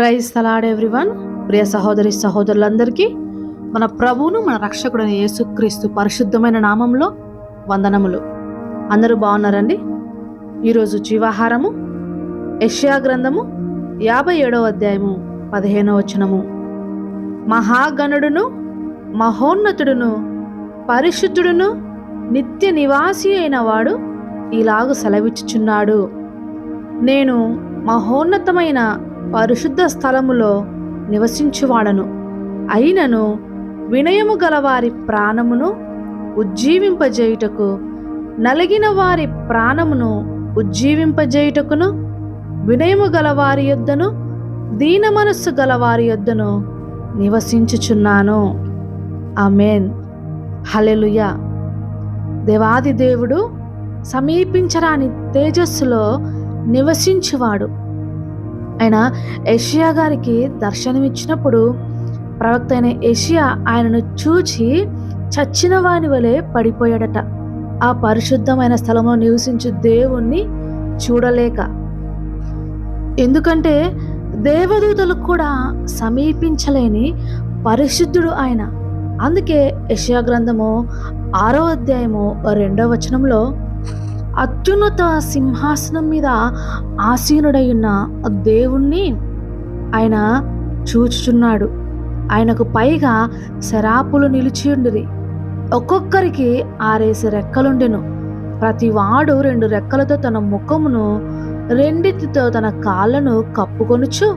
Praise తలాడ్ everyone. ప్రియ సహోదరి సహోదరులందరికీ మన ప్రభువును మన రక్షకుడైన యేసుక్రీస్తు పరిశుద్ధమైన నామంలో వందనములు. అందరూ బాగున్నారండి? ఈరోజు జీవాహారము యష్యా గ్రంథము యాభై ఏడవ అధ్యాయము పదిహేనవ వచనము. మహాగణుడును మహోన్నతుడును పరిశుద్ధుడును నిత్య నివాసి అయిన వాడు ఇలాగు సెలవిచ్చుచున్నాడు. నేను మహోన్నతమైన పరిశుద్ధ స్థలములో నివసించువాడను. అయినను వినయము గలవారి ప్రాణమును ఉజ్జీవింపజేయుటకు నలిగిన వారి ప్రాణమును ఉజ్జీవింపజేయుటకును వినయము గలవారి యొద్దను దీన మనస్సు గలవారి యొద్దను నివసించుచున్నాను. ఆమెన్. హలెలుయ దేవాది దేవుడు సమీపించరాని తేజస్సులో నివసించువాడు. ఆయన ఏషియా గారికి దర్శనమిచ్చినప్పుడు ప్రవక్త అయిన ఏషియా ఆయనను చూచి చచ్చిన వాని వలె పడిపోయాడట. ఆ పరిశుద్ధమైన స్థలంలో నివసించు దేవుణ్ణి చూడలేక. ఎందుకంటే దేవదూతలు కూడా సమీపించలేని పరిశుద్ధుడు ఆయన. అందుకే యషియా గ్రంథము ఆరో అధ్యాయము రెండో వచనంలో అత్యున్నత సింహాసనం మీద ఆసీనుడై ఉన్న దేవుణ్ణి ఆయన చూచుచున్నాడు. ఆయనకు పైగా శరాపులు నిలిచియుండిరి ఒక్కొక్కరికి ఆరేసి రెక్కలుండెను. ప్రతి వాడు రెండు రెక్కలతో తన ముఖమును రెండింటితో తన కాళ్ళను కప్పుకొనుచు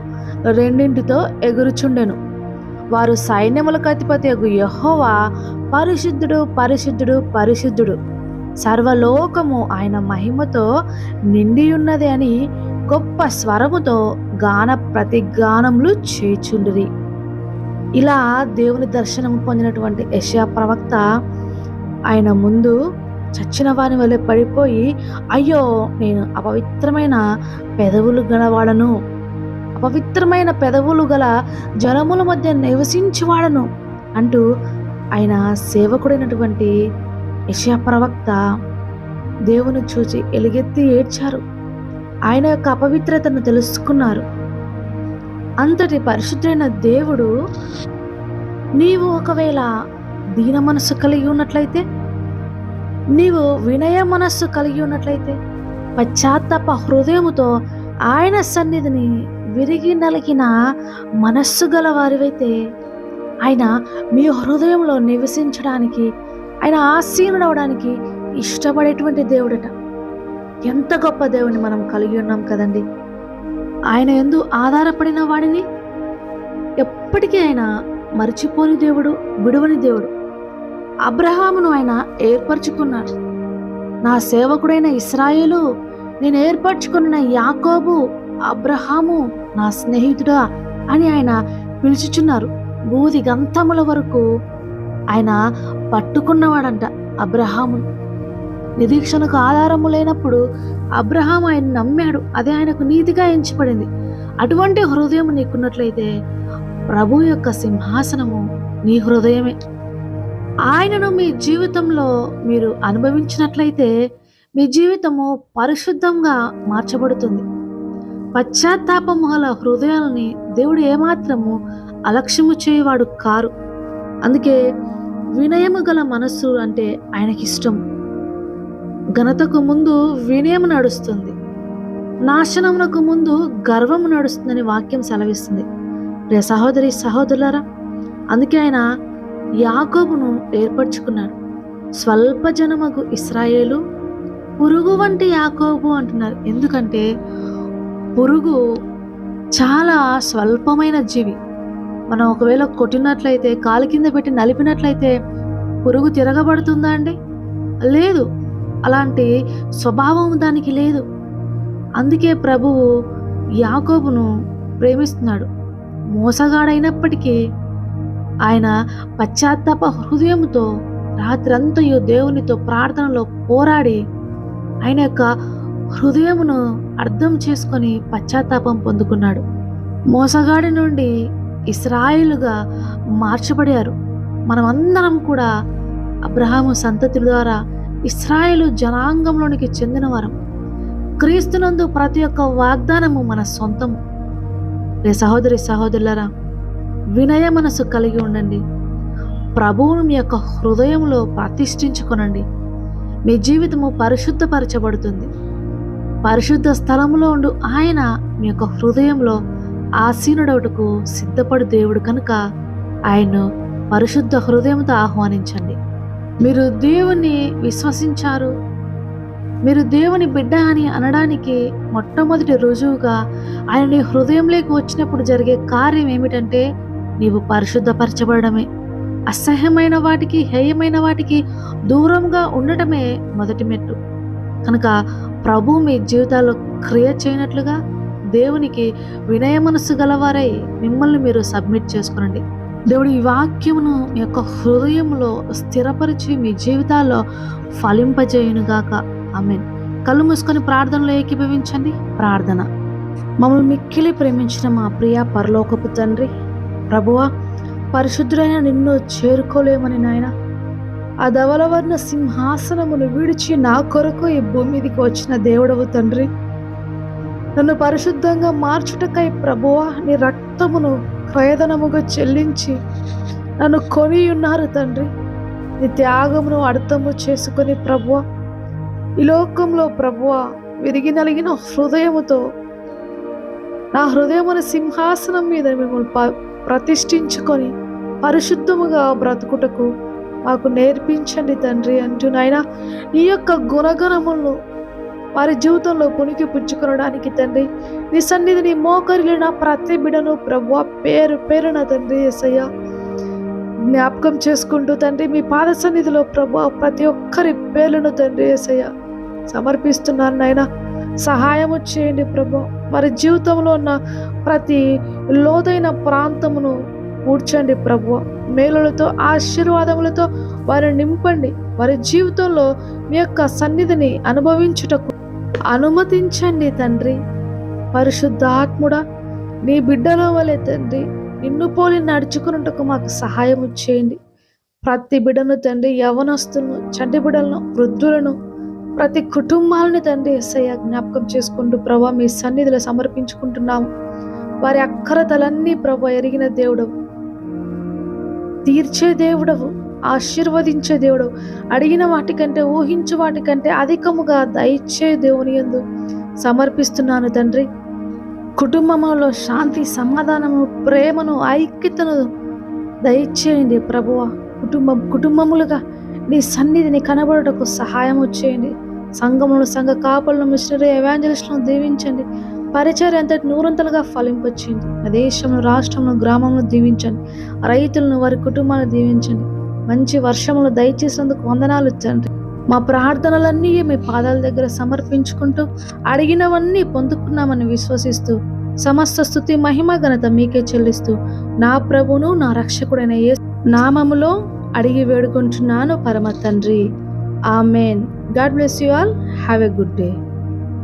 రెండింటితో ఎగురుచుండెను. వారు సైన్యములకు అధిపతి యహోవా పరిశుద్ధుడు పరిశుద్ధుడు పరిశుద్ధుడు. సర్వలోకము ఆయన మహిమతో నిండి ఉన్నది అని గొప్ప స్వరముతో గాన ప్రతిగానములు చేచుండిరి. ఇలా దేవుని దర్శనం పొందినటువంటి యశా ప్రవక్త ఆయన ముందు చచ్చిన వారి వలె పడిపోయి అయ్యో నేను అపవిత్రమైన పెదవులు గలవాడను. అపవిత్రమైన పెదవులు గల జనముల మధ్య నివసించేవాడను అంటూ ఆయన సేవకుడైనటువంటి యశా ప్రవక్త దేవుని చూచి ఎలుగెత్తి ఏడ్చారు. ఆయన యొక్క అపవిత్రతను తెలుసుకున్నారు. అంతటి పరిశుద్ధైన దేవుడు నీవు ఒకవేళ దీన మనస్సు కలిగి ఉన్నట్లయితే నీవు వినయ మనస్సు కలిగి ఉన్నట్లయితే పశ్చాత్తాప హృదయముతో ఆయన సన్నిధిని విరిగి నలిగిన మనస్సు గల వారివైతే ఆయన మీ హృదయంలో నివసించడానికి ఆయన ఆసీనుడు అవడానికి ఇష్టపడేటువంటి దేవుడట. ఎంత గొప్ప దేవుని మనం కలిగి ఉన్నాం కదండి. ఆయన ఎందు ఆధారపడిన వాడిని ఎప్పటికీ ఆయన మర్చిపోని దేవుడు విడువని దేవుడు. అబ్రహామును ఆయన ఏర్పరచుకున్నాడు. నా సేవకుడైన ఇస్రాయేలు నేను ఏర్పరచుకున్న యాకోబు అబ్రహాము నా స్నేహితుడా అని ఆయన పిలుచుచున్నారు. బూది గంతముల వరకు ఆయన పట్టుకున్నవాడంట అబ్రహాము. నిరీక్షణకు ఆధారము లేనప్పుడు అబ్రహాం ఆయన నమ్మాడు. అదే ఆయనకు నీతిగా ఎంచబడింది. అటువంటి హృదయం నీకున్నట్లయితే ప్రభు యొక్క సింహాసనము నీ హృదయమే. ఆయనను మీ జీవితంలో మీరు అనుభవించినట్లయితే మీ జీవితము పరిశుద్ధంగా మార్చబడుతుంది. పశ్చాత్తాపము గల హృదయాలని దేవుడు ఏమాత్రము అలక్ష్యము చేయవాడు కారు. అందుకే వినయము గల మనస్సు అంటే ఆయనకిష్టం. ఘనతకు ముందు వినయం నడుస్తుంది. నాశనమునకు ముందు గర్వము నడుస్తుందని వాక్యం సెలవిస్తుంది. రే సహోదరి సహోదరులారా అందుకే ఆయన యాకోబును ఏర్పరచుకున్నాడు స్వల్ప జనమగు ఇస్రాయేలు పురుగు వంటి యాకోబు అంటున్నారు. ఎందుకంటే పురుగు చాలా స్వల్పమైన జీవి. మనం ఒకవేళ కొట్టినట్లయితే కాలు కింద పెట్టి నలిపినట్లయితే పురుగు తిరగబడుతుందా అండి? లేదు. అలాంటి స్వభావం దానికి లేదు. అందుకే ప్రభువు యాకోబును ప్రేమిస్తున్నాడు. మోసగాడైనప్పటికీ ఆయన పశ్చాత్తాప హృదయంతో రాత్రంతయు దేవునితో ప్రార్థనలో పోరాడి ఆయన యొక్క హృదయమును అర్థం చేసుకొని పశ్చాత్తాపం పొందుకున్నాడు. మోసగాడి నుండి ఇస్రాయిలుగా మార్చబడారు. మనమందరం కూడా అబ్రహాము సంతతి ద్వారా ఇస్రాయేలు జనాంగంలోనికి చెందిన వారం. క్రీస్తునందు ప్రతి ఒక్క వాగ్దానము మన సొంతము. రే సహోదరి సహోదరులరా వినయ మనసు కలిగి ఉండండి. ప్రభువును మీ యొక్క హృదయంలో ప్రతిష్ఠించుకొనండి. మీ జీవితము పరిశుద్ధపరచబడుతుంది. పరిశుద్ధ స్థలంలో ఉండు ఆయన మీ యొక్క హృదయంలో ఆసీనుడవుటకు సిద్ధపడు దేవుడు కనుక ఆయన్ను పరిశుద్ధ హృదయంతో ఆహ్వానించండి. మీరు దేవుని విశ్వసించారు. మీరు దేవుని బిడ్డ అని అనడానికి మొట్టమొదటి రుజువుగా ఆయన నీ హృదయంలోకి వచ్చినప్పుడు జరిగే కార్యం ఏమిటంటే నీవు పరిశుద్ధపరచబడమే అసహ్యమైన వాటికి హేయమైన వాటికి దూరంగా ఉండటమే మొదటి మెట్టు. కనుక ప్రభు మీ జీవితాల్లో క్రియ చేయనట్లుగా దేవునికి వినయ మనసు గలవారై మిమ్మల్ని మీరు సబ్మిట్ చేసుకునండి. దేవుడు ఈ వాక్యమును మీ యొక్క హృదయంలో స్థిరపరిచి మీ జీవితాల్లో ఫలింపజేయునుగాక. ఆమెన్. కళ్ళు మూసుకొని ప్రార్థనలో ఏకీభవించండి. ప్రార్థన. మమ్మల్ని మిక్కిలి ప్రేమించిన మా ప్రియ పరలోకపు తండ్రి ప్రభువా పరిశుద్ధుడైన నిన్ను చేరుకోలేమని నాయన. ఆ ధవలవర్ణ సింహాసనమును విడిచి నా కొరకు ఈ భూమి మీదకి వచ్చిన దేవుడవు తండ్రి నన్ను పరిశుద్ధంగా మార్చుటకై ప్రభువా నీ రక్తమును క్రయధనముగా చెల్లించి నన్ను కొని ఉన్నారు తండ్రి. నీ త్యాగమును అర్థము చేసుకుని ప్రభువ ఈ లోకంలో ప్రభువ విరిగి నలిగిన హృదయముతో నా హృదయమున సింహాసనం మీద మిమ్మల్ని ప- ప్రతిష్ఠించుకొని పరిశుద్ధముగా బ్రతుకుటకు మాకు నేర్పించండి తండ్రి అంటూ నాయన నీ యొక్క గుణగణములను వారి జీవితంలో పుణికి పుచ్చుకొనడానికి తండ్రి. నీ సన్నిధిని మోకరిలిన ప్రతి బిడను ప్రభు పేరు పేరున తండ్రి ఎసయ్య జ్ఞాపకం చేసుకుంటూ తండ్రి మీ పాద సన్నిధిలో ప్రభు ప్రతి ఒక్కరి పేర్లను తండ్రి ఎసయ్య సమర్పిస్తున్నాను నాయన. సహాయము చేయండి ప్రభు వారి జీవితంలో ఉన్న ప్రతి లోతైన ప్రాంతమును కూర్చండి ప్రభు మేలులతో ఆశీర్వాదములతో వారిని నింపండి. వారి జీవితంలో మీ యొక్క సన్నిధిని అనుభవించుటకు అనుమతించండి తండ్రి. పరిశుద్ధాత్ముడ నీ బిడ్డల వలె తండ్రి నిన్ను పోలి నడుచుకున్నట్టుకు మాకు సహాయం చేయండి. ప్రతి బిడ్డను తండ్రి యవనస్తులను చంటి బిడ్డలను వృద్ధులను ప్రతి కుటుంబాలను తండ్రి ఎస్ఐ జ్ఞాపకం చేసుకుంటూ ప్రభా మీ సన్నిధిలో సమర్పించుకుంటున్నాము. వారి అక్కరతలన్నీ ప్రభా ఎరిగిన దేవుడు తీర్చే దేవుడవు. ఆశీర్వదించే దేవుడు. అడిగిన వాటికంటే ఊహించు వాటికంటే అధికముగా దయచే దేవుని యందు సమర్పిస్తున్నాను తండ్రి. కుటుంబంలో శాంతి సమాధానము ప్రేమను ఐక్యతను దయచేయండి ప్రభువ. కుటుంబం కుటుంబములుగా నీ సన్నిధిని కనబడుటకు సహాయం చేయండి. సంఘములను సంఘ కాపులను మిషనరీ ఎవాంజలిస్టులను దీవించండి. పరిచయం అంతటి నూరంతలుగా ఫలింపొచ్చింది దేశంలో రాష్ట్రంలో గ్రామంలో దీవించండి. రైతులను వారి కుటుంబాలను దీవించండి. మంచి వర్షములు దయచేసినందుకు వందనాలు తండ్రి. మా ప్రార్థనలన్నీ మీ పాదాల దగ్గర సమర్పించుకుంటూ అడిగినవన్నీ పొందుకున్నామని విశ్వసిస్తూ సమస్త స్థుతి మహిమ ఘనత మీకే చెల్లిస్తూ నా ప్రభును నా రక్షకుడైన ఏ నామములో అడిగి వేడుకుంటున్నాను పరమ తండ్రి. Amen. God bless you all. Have a good day.